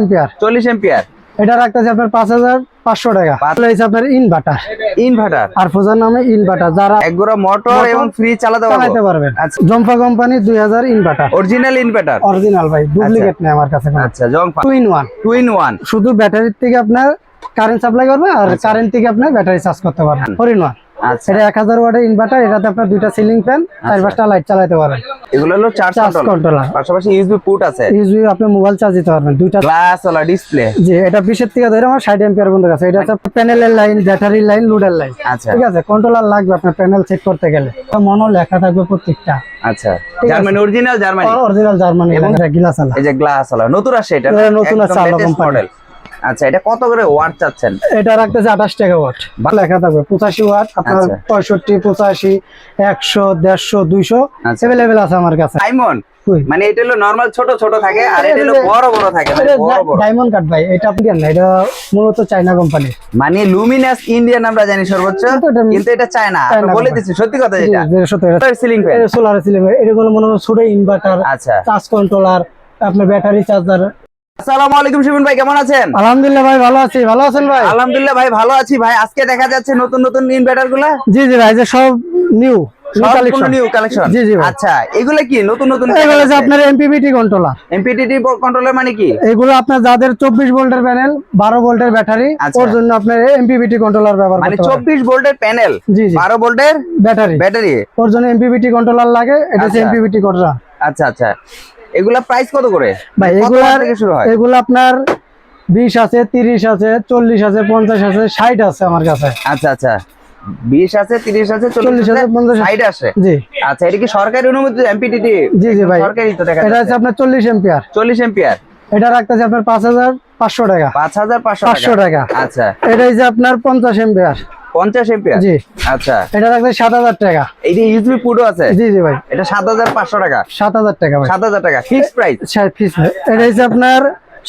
Ampere চল্লিশ ampere এটা রাখতেছে আপনার টাকা। ইনভার্টার ইনভার্টার আর ফোজার নামে ইনভার্টার যারা এক গোড়া মোটর এবং ফ্রি চালাতে চালাতে পারবেন। আচ্ছা। জম্পা কোম্পানি দুই হাজার ইনভার্টার অরিজিনাল ইনভার্টার অরিজিনাল ভাই ডুপ্লিকেট নেই আমার কাছে আচ্ছা জং two in one two in one শুধু ব্যাটারির থেকে আপনার কারেন্ট সাপ্লাই করবে আর কারেন্ট থেকে আপনার ব্যাটারি চার্জ করতে পারবেন। ফোর ইন আচ্ছা এটা হাজার ওয়াটের ইনভার্টার এটাতে আপনার দুইটা সিলিং ফ্যান চার পাঁচটা লাইট চালাতে পারবেন। এগুলো হলো চার্জ চার্জ কন্ট্রোল কন্ট্রোলার পাশাপাশি ইউএসবি পুট আছে। আপনি মোবাইল চার্জ দিতে পারবেন দুইটা গ্লাস ওলা ডিসপ্লে জি এটা থেকে ধরে আমার ষাট এম্পিয়ার পর্যন্ত আছে এটা হচ্ছে প্যানেলের লাইন ব্যাটারি লাইন লোডের লাইন আচ্ছা। ঠিক আছে? কন্ট্রোলার লাগবে আপনার প্যানেল চেক করতে গেলে। মনো লেখা থাকবে প্রত্যেকটা। আচ্ছা। Germany original Germany original Germany গিলাস আলা এই যে গ্লাস নতুন আসে এটা। এটা নতুন। মডেল আচ্ছা এটা কত করে ওয়াট চাচ্ছেন? এটা রাখতেছে আঠাশ টাকা ওয়াট। লেখা থাকবে পঁচাশি ওয়াট আপনার আচ্ছা। পঁয়ষট্টি পঁচাশি একশো দেড়শো দুইশো আচ্ছা। অ্যাভেলেবেল আছে আমার কাছে। ডায়মন্ড মানে এটা হলো নরমাল ছোট ছোট থাকে আর এটা হলো বড় বড় থাকে মানে বড় বড়। ডায়মন্ড কাট ভাই এটা আপনি না এটা মূলত চায়না কোম্পানি মানে লুমিনাস ইন্ডিয়ান আমরা জানি সর্বোচ্চ কিন্তু এটা- এটা চায়না বলে company। দিচ্ছি সত্যি কথা যেটা। সিলিং ফ্যান সোলার সিলিং এগুলো মনে হয় ছোট ইনভার্টার আচ্ছা। চার্জ কন্ট্রোলার আপনার ব্যাটারি চার্জার আসসালামু আলাইকুম শিবন ভাই কেমন আছেন? আলহামদুলিল্লাহ ভাই ভালো আছি। ভালো আছেন ভাই? আলহামদুলিল্লাহ ভাই ভালো আছি ভাই। আজকে দেখা যাচ্ছে নতুন নতুন ইনভার্টারগুলা জি জি ভাই যে সব নিউ নিউ কালেকশন জি, জি আচ্ছা এগুলা কি? নতুন নতুন এগুলো যে আপনার এমপিপিটি কন্ট্রোলার এমপিটিটি কন্ট্রোলার মানে কি? এগুলো আপনার যাদের চব্বিশ ভোল্টের প্যানেল বারো ভোল্টের ব্যাটারি আচ্ছা। ওর জন্য আপনার এমপিপিটি কন্ট্রোলার ব্যবহার মানে করতে পারেন। চব্বিশ ভোল্টের প্যানেল জি জি। বারো ভোল্টের ব্যাটারি ব্যাটারি ওর জন্য এমপিপিটি কন্ট্রোলার লাগে এটা হচ্ছে আচ্ছা। এমপিপিটি কন্ট্রোলার আচ্ছা আচ্ছা। এগুলা প্রাইস কত করে? ভাই থেকে শুরু হয়? এগুলো আপনার বিশ আছে তিরিশ আছে চল্লিশ আছে পঞ্চাশ আছে ষাট আছে আমার কাছে। আচ্ছা আচ্ছা। বিশ আছে তিরিশ আছে চল্লিশ চল্লিশ আছে আছে পঞ্চাশ ষাট আছে? জি। আচ্ছা এটা কি সরকারি অনুমতি এমপিটিটি জি জি ভাই। সরকারি তো দেখা এটা আপনার চল্লিশ এম্পিয়ার চল্লিশ এম্পিয়ার এটা রাখতেছে আপনার পাঁচ হাজার পাঁচশো টাকা। পাঁচ হাজার পাঁচশো টাকা। আচ্ছা। আপনার পঞ্চাশ এম্পিয়ার পঞ্চাশ এম্পিয়ার জি। আচ্ছা। এটা রাখতে সাত হাজার টাকা। এই যে ইউজবি পুডো আছে? জি জি ভাই। এটা সাত হাজার পাঁচশো টাকা। সাত হাজার টাকা ভাই। সাত হাজার টাকা। ফিক্সড প্রাইস স্যার পিস এটা হচ্ছে আপনার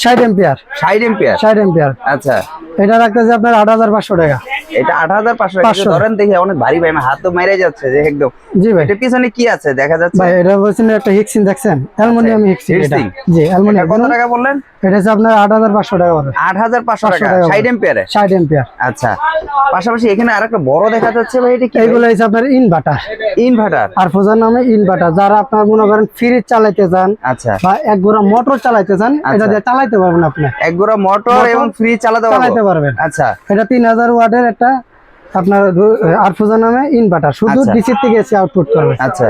ষাট এম্পিয়ার ষাট এম্পিয়ার ষাট এম্পিয়ার আচ্ছা। এটা রাখতেছে আপনার আট হাজার পাঁচশো টাকা। এটা আট হাজার পাঁচশো টাকা। পাঁচশো। ধরেন দেখি অনেক ভারী ভাই আমার হাত তো মেরে যাচ্ছে যে একদম। জি ভাই। এটা পিছনে কি আছে দেখা যাচ্ছে? ভাই এটা বলছেন একটা হিক্সিন দেখছেন? অ্যালুমিনিয়াম হিক্সিন এটা। জি অ্যালুমিনিয়াম। কত টাকা বললেন? এটা হচ্ছে আপনার আট হাজার পাঁচশো টাকা হবে আট হাজার পাঁচশো টাকা টাকা ষাট এম্পিয়ারে ষাট এম্পিয়ার আচ্ছা। পাশাপাশি এখানে আরেকটা বড় দেখা যাচ্ছে ভাই এটা কি এইগুলো হচ্ছে আপনার ইনভার্টার ইনভার্টার আর ফোজার নামে ইনভার্টার যারা আপনার মনে করেন ফ্রিজ চালাইতে চান আচ্ছা। বা এক গোড়া মোটর চালাইতে চান এটা দিয়ে চালাইতে পারবেন আপনি। এক গোড়া মোটর এবং ফ্রি চালাতে পারবেন। আচ্ছা। এটা তিন হাজার ওয়াটের একটা আপনার আর ফোজার নামে ইনভার্টার শুধু আচ্ছা। ডিসি থেকে এসে আউটপুট করবে। আচ্ছা।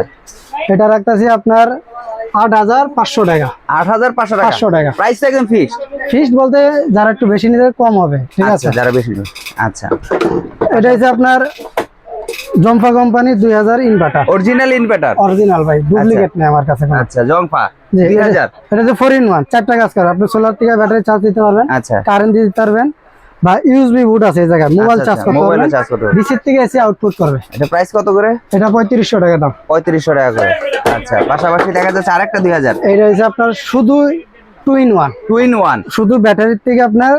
এটা রাখতেছি আপনার আট হাজার পাঁচশো টাকা। আট হাজার পাঁচশো টাকা? পাঁচশো টাকা। প্রাইসটা একদম ফিক্সড ফিক্সড বলতে যারা একটু বেশি নিতে কম হবে ঠিক আছে? আচ্ছা যারা বেশি নেবে। আচ্ছা। এটা হচ্ছে আপনার জম্পা কোম্পানি দুই হাজার ইনভার্টার অরিজিনাল ইনভার্টার অরিজিনাল ভাই ডুপ্লিকেট নেই আমার কাছে আচ্ছা জংফা জি, দুই এটা- হাজার এটা হচ্ছে ফোর ইন ওয়ান চারটা কাজ করে। আপনি সোলার থেকে ব্যাটারি চার্জ দিতে পারবেন আচ্ছা। কারেন্ট দিতে পারবেন বা ইউএসবি বুট আছে এই জায়গায়। মোবাইল আচ্ছা, চার্জ আচ্ছা, করতে মোবাইলে চার্জ করতে। ডিসির থেকে এসে আউটপুট করবে। এটা প্রাইস কত করে? এটা পঁয়ত্রিশশো টাকা দাম। পঁয়ত্রিশশো টাকা করে। আচ্ছা পাশাপাশি দেখা যাচ্ছে আরেকটা দুই হাজার। এটা হচ্ছে আপনার শুধু two in one two in one শুধু ব্যাটারির থেকে আপনার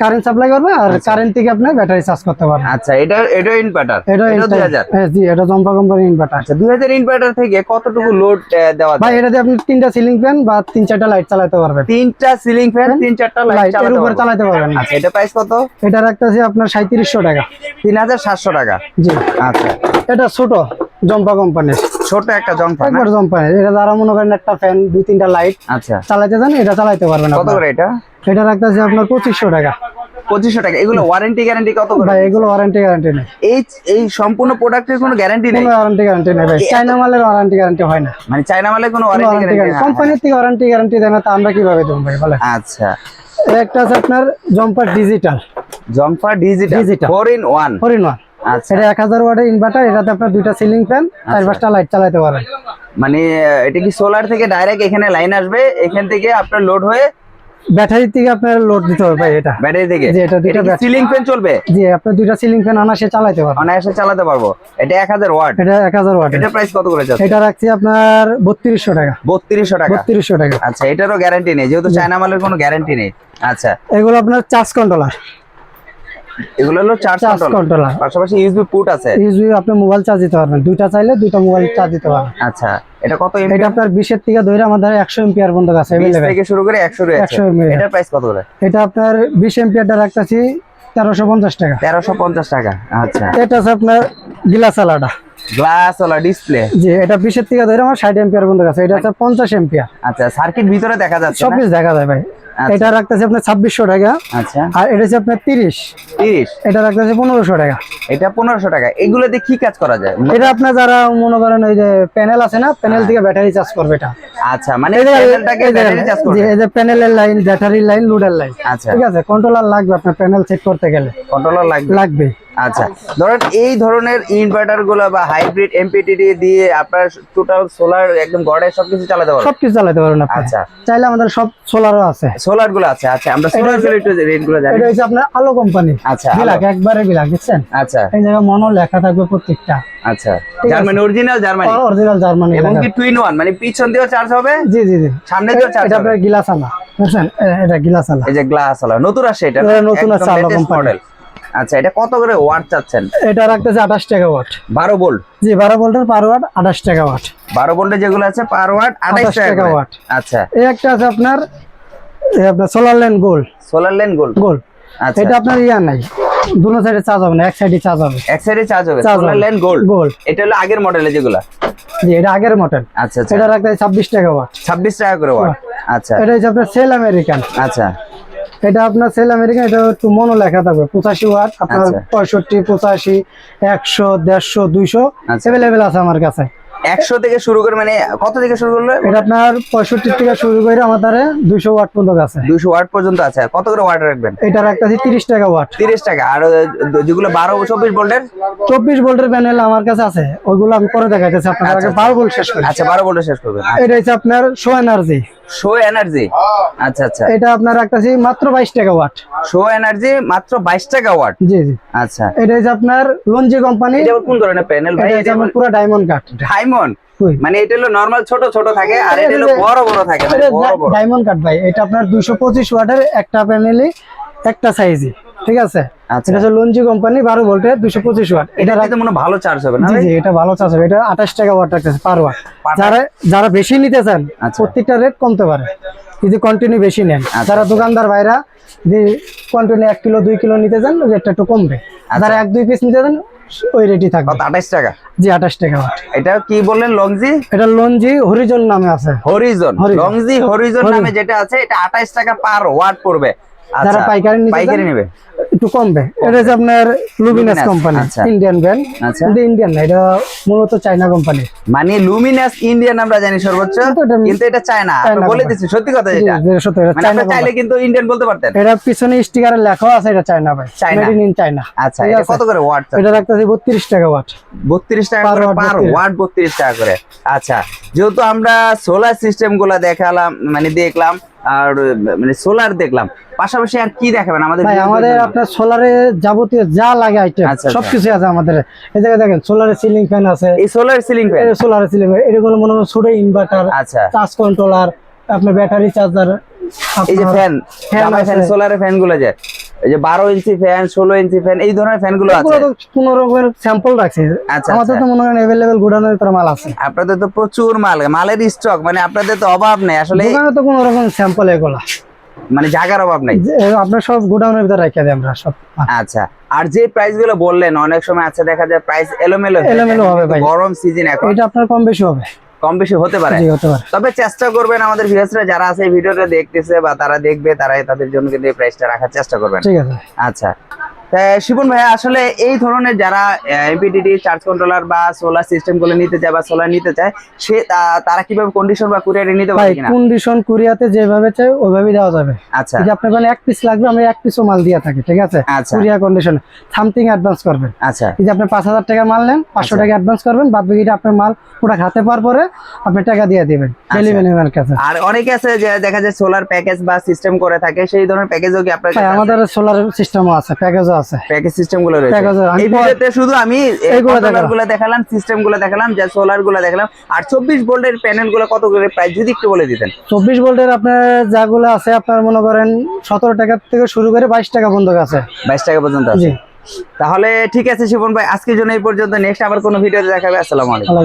কারেন্ট সাপ্লাই করবে আর কারেন্ট থেকে আপনার ব্যাটারি চার্জ করতে পারবেন। আচ্ছা এটা এটা ইনভার্টার এটা এটা দুই হাজার? হ্যাঁ জি এটা জম্পা কোম্পানি ইনভার্টার আচ্ছা দুই হাজার ইনভার্টার থেকে কতটুকু লোড দেওয়া ভাই যায় এটা দিয়ে আপনি তিনটা সিলিং ফ্যান বা তিন চারটা লাইট চালাতে পারবেন। তিনটা সিলিং ফ্যান তিন চারটা লাইটের চালাতে চালাতে পারবেন। আচ্ছা এটা প্রাইস কত? এটা রাখতেছি আপনার সাঁত্রিশশো টাকা। তিন হাজার সাতশো টাকা। জি। আচ্ছা। এটা ছোট জম্পা কোম্পানির ছোট একটা না? একবার কোম্পানির এটা যারা মনে করেন একটা ফ্যান দুই তিনটা লাইট আচ্ছা। চালাতে চান এটা চালাতে পারবেন কত। করে এটা? এটা রাখতেছি আপনার পঁচিশশো টাকা। পঁচিশশো টাকা। এগুলো ওয়ারেন্টি গ্যারান্টি কত করে? ভাই এগুলো ওয়ারেন্টি গ্যারান্টি নেই। এই এই সম্পূর্ণ প্রোডাক্টের কোনো গ্যারান্টি নেই? ওয়ারেন্টি গ্যারান্টি নেই ভাই। চাইনা মালের ওয়ারেন্টি গ্যারান্টি হয় না। মানে চায়না কোনো ওয়ারেন্টি ওয়ারেন্টি গ্যারান্টি গ্যারান্টি কোম্পানির থেকে ওয়ারেন্টি গ্যারান্টি দেয় না তা আমরা কীভাবে দেবো ভাই বলে আচ্ছা। একটা আছে আপনার জম্পার digital জম্পা digital Digital। Four in one আচ্ছা। এটা ওয়াটের ইনভার্টার এটাতে আপনার দুইটা সিলিং ফ্যান চার পাঁচটা লাইট চালাতে পারেন। মানে এটা কি সোলার থেকে ডাইরেক্ট এখানে লাইন আসবে? এখান থেকে আপনার লোড হয়ে ব্যাটারি থেকে আপনার লোড দিতে হবে ভাই এটা। ব্যাটারি থেকে? জি, এটা দুটো সিলিং ফ্যান চলবে? জি আপনার দুইটা সিলিং ফ্যান আনাসে চালাতে পারবেন। সে চালাতে পারব। এটা এক হাজার ওয়াট। এটা এক হাজার ওয়াটের এটা প্রাইস কত করে যাচ্ছে? এটা রাখছি আপনার বত্রিশশো টাকা। বত্রিশশো টাকা। বত্রিশশো টাকা। আচ্ছা এটারও গ্যারান্টি নেই যেহেতু চায়না মালের কোনো গ্যারান্টি নেই। আচ্ছা। এগুলো আপনার চার্জ কন্ট্রোলার এগুলো হলো চার্জ কন্ট্রোলার পাশাপাশি ইউএসবি পোর্ট আছে। ইউএসবি আপনি মোবাইল চার্জ দিতে পারবেন। দুইটা চাইলে দুইটা মোবাইল চার্জ দিতে পারবেন। আচ্ছা এটা কত এমপি এটা আপনার বিশের থেকে ধরে আমাদের একশো এমপিআর পর্যন্ত আছে available। থেকে শুরু করে একশো রয়েছে। 100 mAh এটার প্রাইস কত করে? এটা আপনার বিশ এমপিআরটা রাখতেছি তেরোশো পঞ্চাশ টাকা। তেরোশো পঞ্চাশ টাকা আচ্ছা। এটা আছে আপনার গ্লাস আলাদা। Glass OLA display. জি এটা বিশের থেকে ধরে আমার ষাট এমপিআর পর্যন্ত আছে এটা আছে পঞ্চাশ এমপিআর আচ্ছা সার্কিট ভিতরে দেখা যাচ্ছে সব? কিছু দেখা যায় ভাই। আচ্ছা। এটা রাখতেছে আপনার ছাব্বিশশো টাকা আচ্ছা। আর এটা হচ্ছে আপনার তিরিশ। তিরিশ? এটা রাখতেছে পনেরোশো টাকা। এটা পনেরোশো টাকা। এগুলো দিয়ে কি কাজ করা যায়? এটা আপনার যারা মনে করেন ওই যে প্যানেল আছে না প্যানেল থেকে ব্যাটারি চার্জ করবে এটা। আচ্ছা মানে প্যানেলটাকে ব্যাটারি চার্জ করবে। এই যে প্যানেলের লাইন ব্যাটারি লাইন লোডের লাইন আচ্ছা। ঠিক আছে কন্ট্রোলার লাগবে আপনার প্যানেল সেট করতে গেলে। কন্ট্রোলার লাগবে। লাগবে। আচ্ছা ধরেন এই ধরনের ইনভার্টারগুলো বা হাইব্রিড এমপিটিডি দিয়ে আপনার টোটাল সোলার একদম গড়ে সবকিছু চালাতে পারবেন? সবকিছু চালাতে পারবেন আপনি। আচ্ছা। চাইলে আমাদের সব সোলারও আছে। সোলারগুলো আছে আচ্ছা আমরা সোলারগুলো একটু রেটগুলো জানি। এটা হচ্ছে আপনার আলো কোম্পানি আচ্ছা বিলাক একবারে বিলাক বুঝছেন? আচ্ছা। এই জায়গায় মনো লেখা থাকবে প্রত্যেকটা। আচ্ছা। Germany original Germany original Germany এবং কি টুইন ওয়ান মানে পিছন দিয়েও চার্জ হবে? জি জি জি। সামনে দিয়েও চার্জ এটা হবে? আপনার গিলাস আলা বুঝছেন? এটা গিলাস আলা। এই যে গ্লাস আলা। নতুন আসছে এটা এটা নতুন আসছে আলো company। আচ্ছা এটা কত করে ওয়াট চাচ্ছেন? এটা রাখতেছে আঠাশ টাকা ওয়াট বারো ভোল্ট জি বারো ভোল্টের পার ওয়াট আঠাশ টাকা ওয়াট বারো ভোল্টে যেগুলো আছে পার ওয়াট আঠাইশ 28 টাকা ওয়াট আচ্ছা। এই একটা আছে আপনার এই আপনার সোলার লাইন গোল সোলার গোল্ড গোল আচ্ছা। এটা আপনার ইয়া নাই। দুটো সাইডে চার্জ হবে না এক সাইডে চার্জ হবে। এক সাইডে চার্জ হবে। সোলার। লেন গোল্ড গোল এটা হলো আগের মডেলে যেগুলো? জি এটা আগের মডেল আচ্ছা আচ্ছা। এটা রাখতে ছাব্বিশ টাকা ওয়াট ছাব্বিশ টাকা করে ওয়াট আচ্ছা। এটা হচ্ছে আপনার সেল আমেরিকান আচ্ছা। এটা আপনার সেল আমেরিকান এটা একটু মনো লেখা থাকবে। পঁচাশি ওয়াট আপনার আচ্ছা। পঁয়ষট্টি পঁচাশি একশো দেড়শো দুইশো আচ্ছা। অ্যাভেলেবেল আছে আমার কাছে। একশো থেকে শুরু করে মানে কত থেকে শুরু করলে? এটা আপনার পঁয়ষট্টি থেকে শুরু করে আমাদের দুইশো ওয়াট পর্যন্ত আছে। দুশো ওয়াট পর্যন্ত আছে। কত করে ওয়াট রাখবেন? এটা রাখতেছি তিরিশ টাকা ওয়াট। তিরিশ টাকা। আর যেগুলো বারো চব্বিশ ভোল্টের? চব্বিশ ভোল্টের প্যানেল আমার কাছে আছে। ওইগুলো আমি পরে দেখাইতেছি আপনার আগে বারো ভোল্ট শেষ করি। আচ্ছা বারো ভোল্টে শেষ করবেন। এটা হচ্ছে আপনার শো এনার্জি শো এনার্জি আচ্ছা আচ্ছা। এটা আপনার রাখতেছি মাত্র বাইশ টাকা ওয়াট শো এনার্জি মাত্র বাইশ টাকা ওয়াট জি জি। আচ্ছা। এটা হচ্ছে আপনার লঞ্জি কোম্পানি এটা কোন ধরনের প্যানেল ভাই? এটা পুরো ডায়মন্ড কাট ডায়মন্ড মানে এটা হলো নরমাল ছোট ছোট থাকে আর এটা হলো বড় বড় থাকে মানে বড় বড়। ডায়মন্ড কাট ভাই। এটা আপনার দুইশো পঁচিশ ওয়াটের একটা প্যানেলই একটা সাইজই ঠিক আছে? এটা হচ্ছে লঞ্জি কোম্পানি বারো ভোল্টের দুশো পঁচিশ ওয়াট এটা এটা মনে ভালো চার্জ হবে না জি এটা ভালো চাষ হবে। এটা আঠাশ টাকা ওয়াট রাখতেছে পার ওয়াট যারা যারা বেশি নিতে চান আচ্ছা। প্রত্যেকটা রেট কমতে পারে। যদি কন্টিনিউ বেশি নেন। আচ্ছা, যারা আচ্ছা। দোকানদার ভাইরা যদি কন্টিনিউ এক কিলো দুই কিলো নিতে চান রেটটা একটু কমবে। আচ্ছা। যারা এক দুই পিস নিতে চান ওই রেটই থাকবে। কত আঠাইশ টাকা? জি আঠাশ টাকা এটা কি বললেন লংজি এটা হরিজন নামে আছে। হরিজন। লংজি হরিজন নামে যেটা আছে এটা আঠাইশ টাকা পার ওয়াট পড়বে। আচ্ছা যারা পাইকারি পাইকারি নেবে। একটু কমবে এটা হচ্ছে আপনার Luminous, কোম্পানি। Indian brand. কিন্তু ইন্ডিয়ান না এটা মূলত চাইনা কোম্পানি মানে লুমিনাস ইন্ডিয়ান আমরা জানি সর্বোচ্চ কিন্তু এটা- চায়না বলে দিচ্ছি সত্যি কথা যেটা সত্যি এটা মানে চাইনা আপনি চাইলে কিন্তু ইন্ডিয়ান বলতে পারতেন। এটা পিছনে স্টিকারে লেখাও আছে এটা চায়না ভাই। চায়না। মেড ইন চায়না আচ্ছা এটা কত করে ওয়াট এটা রাখতেছি বত্রিশ টাকা ওয়াট বত্রিশ টাকা করে পার ওয়াট বত্রিশ টাকা করে। আচ্ছা যেহেতু আমরা সোলার সিস্টেমগুলা দেখালাম মানে দেখলাম আর মানে সোলার দেখলাম। পাশাপাশি আর কি দেখাবেন আমাদের আমাদের আপনার সোলারে যাবতীয় যা লাগে আইটেম আচ্ছা, আচ্ছা। সবকিছু আছে আমাদের। এই জায়গায় দেখেন সোলারে সিলিং ফ্যান আছে। এই solar ceiling fan solar ceiling এগুলো মনে হয় ছোট ইনভার্টার আচ্ছা। চার্জ কন্ট্রোলার আপনার ব্যাটারি চার্জার এই যে ফ্যান ফ্যান সোলারে ফ্যান আছে। যে এই যে বারো ইঞ্চি ফ্যান ষোলো ইঞ্চি ফ্যান এই ধরনের আছে? কোনো রকমের স্যাম্পল রাখছি। আচ্ছা, আমাদের আচ্ছা। তো মনে অ্যাভেলেবেল গোডাউনের ভিতরে মাল আছে। আপনাদের তো প্রচুর মাল মালের স্টক মানে আপনাদের তো অভাব নেই। আসলে দোকানে তো কোনো রকম স্যাম্পল এগুলা। মানে জায়গার অভাব নেই। যে আপনার সব গোডাউনের ভিতরে রেখে দিই আমরা সব। আচ্ছা আর যে প্রাইসগুলো বললেন অনেক সময় আছে দেখা যায় প্রাইস এলোমেলো এলোমেলো হবে ভাই। গরম সিজন এখন। এটা আপনার কম বেশি হবে। কম বেশি হতে পারে। তবে চেষ্টা করবেন আমাদের ভিউয়ার্সরা যারা আছে এই ভিডিওটা দেখতেছে বা তারা দেখবে তারাই তাদের জন্য কিন্তু এই প্রাইসটা রাখার চেষ্টা করবেন। ঠিক আছে। আচ্ছা। শিবন ভাই আসলে এই ধরনের যারা এমপিডিডি চার্জ কন্ট্রোলার বা সোলার সিস্টেমগুলো নিতে চায় বা সোলার নিতে চায় সে তারা কীভাবে কন্ডিশন বা কুরিয়ারে নিতে পারে কিনা কন্ডিশন কুরিয়াতে যেভাবে চাই ওইভাবেই দেওয়া যাবে আচ্ছা যদি আপনার মানে এক পিস লাগবে আমরা এক পিসও মাল দিয়ে থাকি ঠিক আছে আচ্ছা। কুরিয়ার কন্ডিশন সামথিং অ্যাডভান্স করবেন আচ্ছা যদি আপনি পাঁচ হাজার টাকা মাল নেন পাঁচশো আচ্ছা। টাকা অ্যাডভান্স করবেন বাদ বাকিটা আপনার মাল পুরো হাতে পাওয়ার পরে আপনি টাকা দিয়ে দিবেন আচ্ছা। ডেলিভারি কাছে আর অনেকে আছে যে দেখা যায় সোলার প্যাকেজ বা সিস্টেম করে থাকে সেই ধরনের প্যাকেজও কি আপনার? আমাদের সোলার সিস্টেমও আছে প্যাকেজও আছে। প্যাকেজ সিস্টেমগুলো রয়েছে এই ভিডিওতে শুধু আমি দেখালাম। সিস্টেমগুলো দেখালাম যে সোলারগুলো দেখালাম। আর চব্বিশ ভোল্টের প্যানেলগুলো কত করে প্রাইস যদি একটু বলে দিতেন। চব্বিশ ভোল্টের আপনার যাগুলো আছে আপনার মনে করেন সতেরো টাকা থেকে শুরু করে বাইশ টাকা পর্যন্ত আছে। বাইশ টাকা পর্যন্ত আছে। তাহলে ঠিক আছে শিবন ভাই আজকের জন্য এই পর্যন্ত। নেক্সট আবার কোনো ভিডিওতে দেখাবে। আসসালামু আলাইকুম।